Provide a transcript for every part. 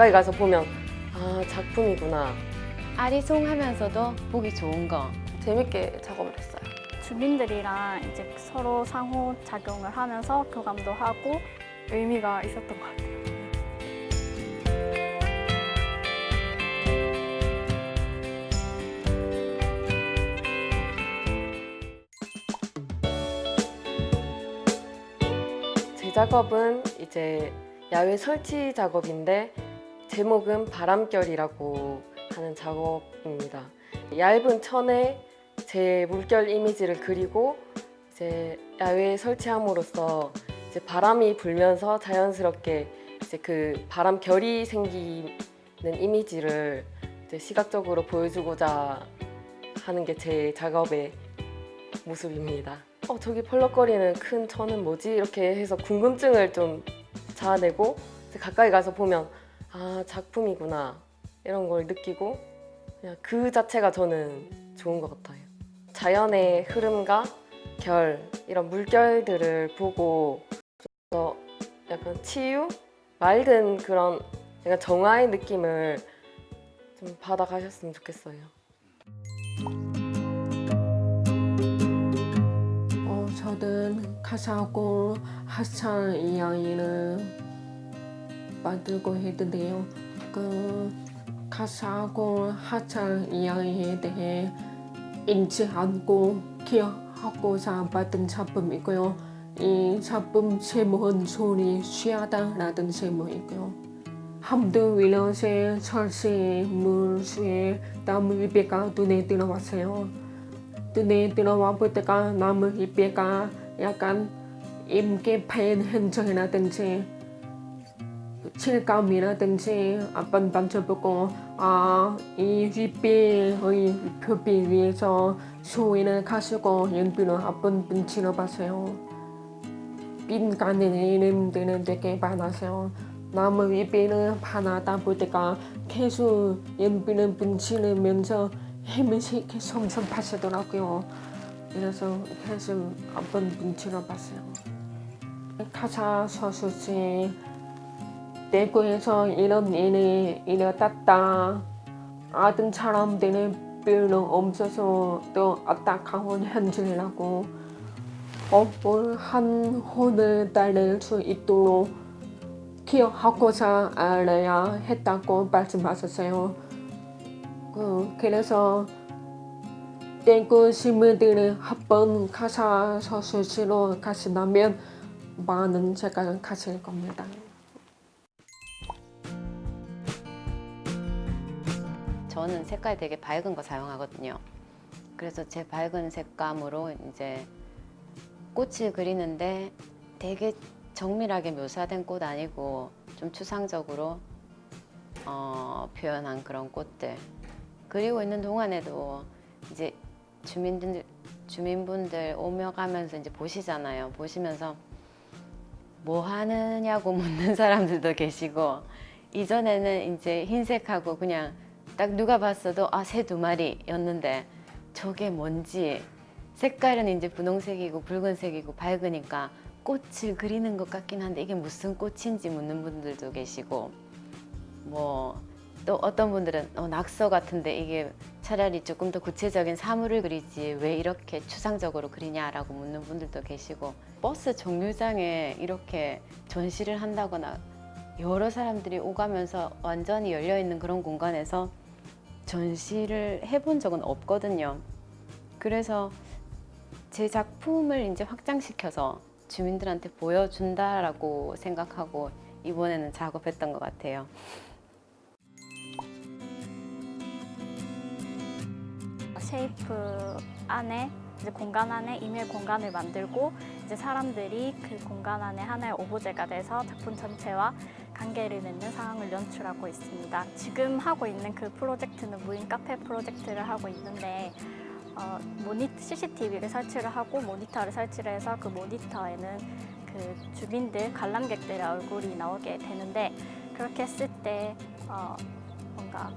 가까이 가서 보면 아 작품이구나 아리송하면서도 보기 좋은 거. 재밌게 작업을 했어요. 주민들이랑 이제 서로 상호 작용을 하면서 교감도 하고 의미가 있었던 것 같아요. 제 작업은 이제 야외 설치 작업인데 제목은 바람결이라고 하는 작업입니다. 얇은 천에 제 물결 이미지를 그리고 이제 야외에 설치함으로써 이제 바람이 불면서 자연스럽게 이제 그 바람 결이 생기는 이미지를 이제 시각적으로 보여주고자 하는 게 제 작업의 모습입니다. 어, 저기 펄럭거리는 큰 천은 뭐지? 이렇게 해서 궁금증을 좀 자아내고 가까이 가서 보면 아 작품이구나 이런 걸 느끼고 그냥 그 자체가 저는 좋은 것 같아요. 자연의 흐름과 결 이런 물결들을 보고 좀더 약간 치유, 맑은 그런 약간 정화의 느낌을 좀 받아가셨으면 좋겠어요. 어, 저는 가사고 하차 이야기를 만들고 있는데요. 그 가사고 하차 이야기에 대해 인지하고 기억하고자 만든 작품이고요. 이 작품 제목은 소리 쉬하다라는 제목이고요. 함도 윌럿의 철새 물수에 나무 잎이가 눈에 들어왔어요. 눈에 들어와 볼 때가 나무 잎에가 약간 임게 파인 흔적이라든지 칠감이라든지 한번 만져보고 아이 잎의 표피 위에서 소위를 가지고 연필로 한번 분칠해봤어요. 빈가는 이름들은 되게 많아서요. 나무 하나다 볼 때가 계속 연필을 분칠하면서 힘이 계속 점점 빠지더라고요. 그래서 계속 한번 분칠해봤어요. 가사 서술지 대구에서 이런 일이 일어났다. 아등처럼 되는 별로 없어서 또 안타까운 현실이라고 업을 한 혼을 달랠 수 있도록 기억하고자 알아야 했다고 말씀하셨어요. 그, 그래서 대구 시민들이 한번 가사 서술지로 가신다면 많은 제가 가실 겁니다. 저는 색깔 되게 밝은 거 사용하거든요. 그래서 제 밝은 색감으로 이제 꽃을 그리는데 되게 정밀하게 묘사된 꽃 아니고 좀 추상적으로 어, 표현한 그런 꽃들 그리고 있는 동안에도 이제 주민들 주민분들 오며 가면서 이제 보시잖아요. 보시면서 뭐 하느냐고 묻는 사람들도 계시고 이전에는 이제 흰색하고 그냥 딱 누가 봤어도 아 새 두 마리였는데 저게 뭔지. 색깔은 이제 분홍색이고 붉은색이고 밝으니까 꽃을 그리는 것 같긴 한데 이게 무슨 꽃인지 묻는 분들도 계시고 뭐 또 어떤 분들은 어, 낙서 같은데 이게 차라리 조금 더 구체적인 사물을 그리지 왜 이렇게 추상적으로 그리냐라고 묻는 분들도 계시고 버스 정류장에 이렇게 전시를 한다거나 여러 사람들이 오가면서 완전히 열려 있는 그런 공간에서 전시를 해본 적은 없거든요. 그래서 제 작품을 이제 확장시켜서 주민들한테 보여준다라고 생각하고 이번에는 작업했던 것 같아요. 쉐이프 안에 이제 공간 안에 이메일 공간을 만들고 이제 사람들이 그 공간 안에 하나의 오브제가 돼서 작품 전체와 관계를 맺는 상황을 연출하고 있습니다. 지금 하고 있는 그 프로젝트는 무인 카페 프로젝트를 하고 있는데 어, 모니 CCTV를 설치를 하고 모니터를 설치를 해서 그 모니터에는 그 주민들 관람객들의 얼굴이 나오게 되는데 그렇게 했을 때 어, 뭔가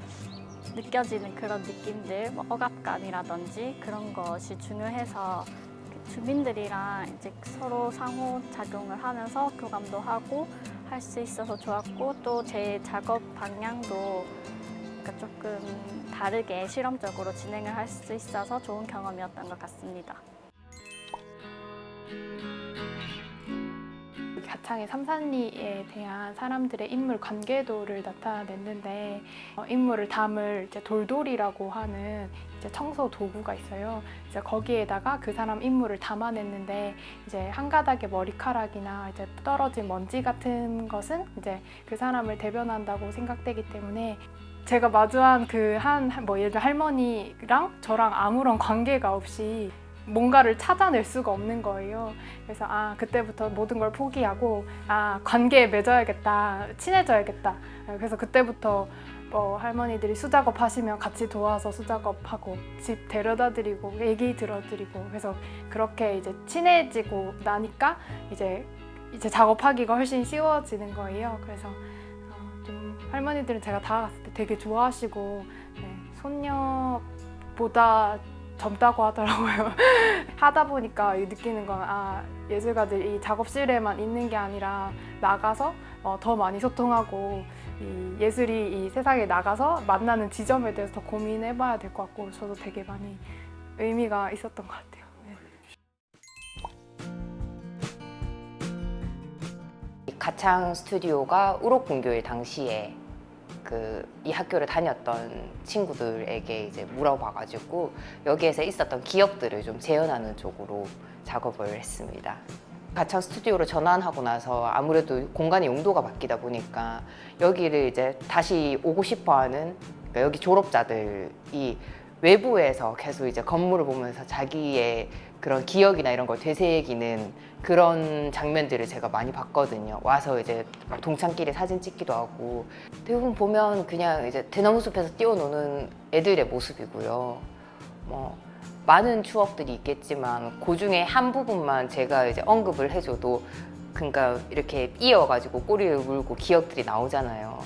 느껴지는 그런 느낌들, 뭐 억압감이라든지 그런 것이 중요해서 그 주민들이랑 이제 서로 상호 작용을 하면서 교감도 하고 할 수 있어서 좋았고 또 제 작업 방향도 그러니까 조금 다르게 실험적으로 진행을 할 수 있어서 좋은 경험이었던 것 같습니다. 가창의 삼산리에 대한 사람들의 인물 관계도를 나타냈는데 어, 인물을 담을 이제 돌돌이라고 하는 이제 청소 도구가 있어요. 이제 거기에다가 그 사람 인물을 담아냈는데 이제 한 가닥의 머리카락이나 이제 떨어진 먼지 같은 것은 이제 그 사람을 대변한다고 생각되기 때문에 제가 마주한 그 한 뭐 예를 들어 할머니랑 저랑 아무런 관계가 없이 뭔가를 찾아낼 수가 없는 거예요. 그래서 아 그때부터 모든 걸 포기하고 아 관계에 맺어야겠다 친해져야겠다 그래서 그때부터 뭐 할머니들이 수작업 하시면 같이 도와서 수작업 하고 집 데려다 드리고 얘기 들어드리고 그래서 그렇게 이제 친해지고 나니까 이제 이제 작업하기가 훨씬 쉬워지는 거예요 그래서 어, 좀 할머니들은 제가 다가갔을 때 되게 좋아하시고 네, 손녀보다 젊다고 하더라고요. 하다 보니까 느끼는 건 아, 예술가들이 이 작업실에만 있는 게 아니라 나가서 어, 더 많이 소통하고 이 예술이 이 세상에 나가서 만나는 지점에 대해서 더 고민해 봐야 될 것 같고 저도 되게 많이 의미가 있었던 것 같아요. 네. 이 가창 스튜디오가 우록분교일 당시에 그 이 학교를 다녔던 친구들에게 이제 물어봐가지고 여기에서 있었던 기억들을 좀 재현하는 쪽으로 작업을 했습니다. 가창 스튜디오로 전환하고 나서 아무래도 공간의 용도가 바뀌다 보니까 여기를 이제 다시 오고 싶어하는 그러니까 여기 졸업자들이 외부에서 계속 이제 건물을 보면서 자기의 그런 기억이나 이런 걸 되새기는 그런 장면들을 제가 많이 봤거든요. 와서 이제 막 동창끼리 사진 찍기도 하고 대부분 보면 그냥 이제 대나무 숲에서 뛰어노는 애들의 모습이고요. 뭐 많은 추억들이 있겠지만 그 중에 한 부분만 제가 이제 언급을 해줘도 그러니까 이렇게 이어가지고 꼬리를 물고 기억들이 나오잖아요.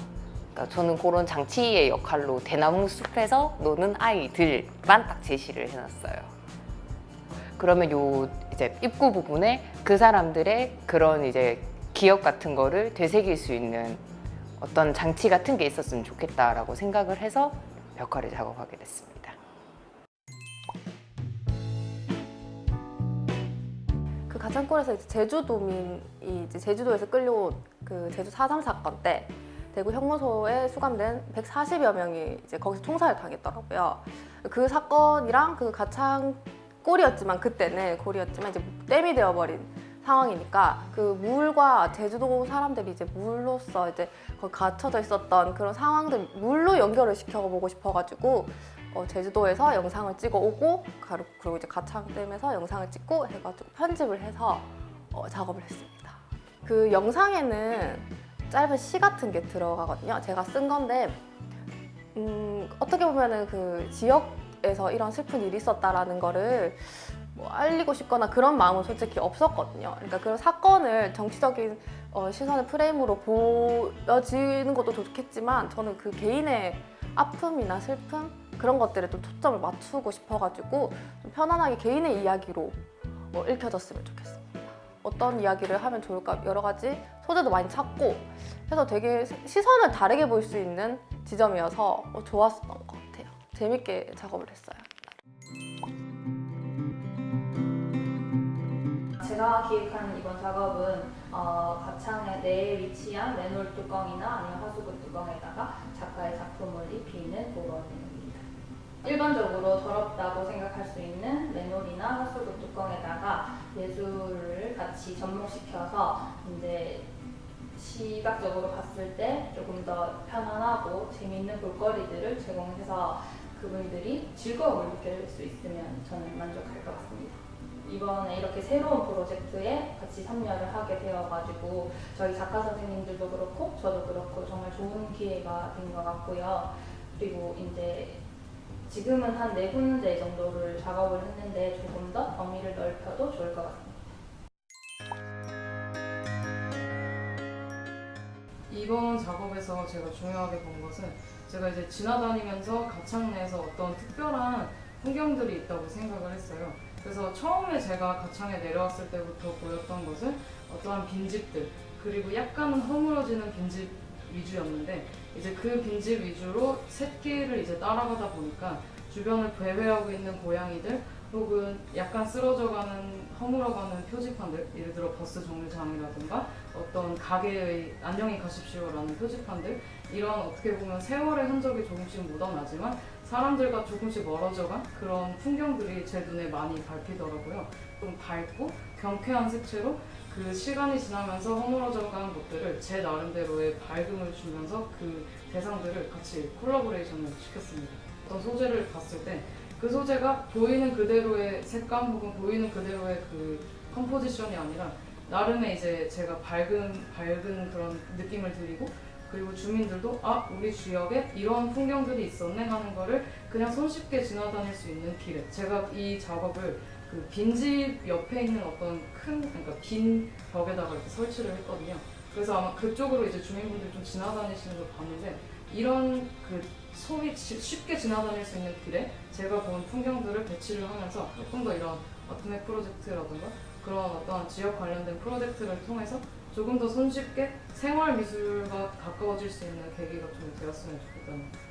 그러니까 저는 그런 장치의 역할로 대나무 숲에서 노는 아이들만 딱 제시를 해놨어요. 그러면 요 이제 입구 부분에 그 사람들의 그런 이제 기억 같은 거를 되새길 수 있는 어떤 장치 같은 게 있었으면 좋겠다라고 생각을 해서 벽화를 작업하게 됐습니다. 그 가창골에서 이제 제주도민이 이제 제주도에서 끌려온 그 제주 4.3 사건 때 대구 형무소에 수감된 140여 명이 이제 거기서 총살을 당했더라고요. 그 사건이랑 그 가창 골이었지만 그때는 골이었지만 이제 댐이 되어버린 상황이니까 그 물과 제주도 사람들이 이제 물로서 이제 거기 갇혀져 있었던 그런 상황들 물로 연결을 시켜보고 싶어가지고 어, 제주도에서 영상을 찍어 오고 가로- 그리고 이제 가창댐에서 영상을 찍고 해가지고 편집을 해서 어, 작업을 했습니다. 그 영상에는 짧은 시 같은 게 들어가거든요. 제가 쓴 건데 음, 어떻게 보면은 그 지역 에서 이런 슬픈 일이 있었다라는 거를 뭐 알리고 싶거나 그런 마음은 솔직히 없었거든요. 그러니까 그런 사건을 정치적인 어, 시선의 프레임으로 보여지는 것도 좋겠지만 저는 그 개인의 아픔이나 슬픔 그런 것들에 좀 초점을 맞추고 싶어가지고 좀 편안하게 개인의 이야기로 어, 읽혀졌으면 좋겠습니다. 어떤 이야기를 하면 좋을까 여러 가지 소재도 많이 찾고 해서 되게 시선을 다르게 볼 수 있는 지점이어서 어, 좋았었던 것 같아요. 재밌게 작업을 했어요. 제가 기획한 이번 작업은 어, 가창의 내에 위치한 맨홀 뚜껑이나 아니면 하수구 뚜껑에다가 작가의 작품을 입히는 그런 내용입니다. 일반적으로 더럽다고 생각할 수 있는 맨홀이나 하수구 뚜껑에다가 예술을 같이 접목시켜서 이제 시각적으로 봤을 때 조금 더 편안하고 재미있는 볼거리들을 제공해서 그분들이 즐거움을 느낄 수 있으면 저는 만족할 것 같습니다. 이번에 이렇게 새로운 프로젝트에 같이 참여를 하게 되어가지고 저희 작가 선생님들도 그렇고 저도 그렇고 정말 좋은 기회가 된 것 같고요. 그리고 이제 지금은 한 네 군데 정도를 작업을 했는데 조금 더 범위를 넓혀도 좋을 것 같습니다. 이번 작업에서 제가 중요하게 본 것은 제가 이제 지나다니면서 가창 내에서 어떤 특별한 풍경들이 있다고 생각을 했어요. 그래서 처음에 제가 가창에 내려왔을 때부터 보였던 것은 어떠한 빈집들, 그 그리고 약간은 허물어지는 빈집 위주였는데 이제 그 빈집 위주로 새길을 이제 따라가다 보니까 주변을 배회하고 있는 고양이들 혹은 약간 쓰러져가는 허물어가는 표지판들 예를 들어 버스 정류장이라든가 어떤 가게의 안녕히 가십시오라는 표지판들 이런 어떻게 보면 세월의 흔적이 조금씩 묻어나지만 사람들과 조금씩 멀어져간 그런 풍경들이 제 눈에 많이 밟히더라고요. 좀 밝고 경쾌한 색채로 그 시간이 지나면서 허물어져간 것들을 제 나름대로의 밝음을 주면서 그 대상들을 같이 콜라보레이션을 시켰습니다. 어떤 소재를 봤을 때 그 소재가 보이는 그대로의 색감 혹은 보이는 그대로의 그 컴포지션이 아니라 나름의 이제 제가 밝은 밝은 그런 느낌을 드리고 그리고 주민들도 아 우리 지역에 이런 풍경들이 있었네 하는 거를 그냥 손쉽게 지나다닐 수 있는 길에 제가 이 작업을 그 빈집 옆에 있는 어떤 큰 그러니까 빈 벽에다가 이렇게 설치를 했거든요. 그래서 아마 그쪽으로 이제 주민분들이 좀 지나다니시는 걸 봤는데 이런 그 소위 지- 쉽게 지나다닐 수 있는 길에 제가 본 풍경들을 배치를 하면서 조금 더 이런 아트맥 프로젝트라든가 그런 어떤 지역 관련된 프로젝트를 통해서 조금 더 손쉽게 생활 미술과 가까워질 수 있는 계기가 좀 되었으면 좋겠다는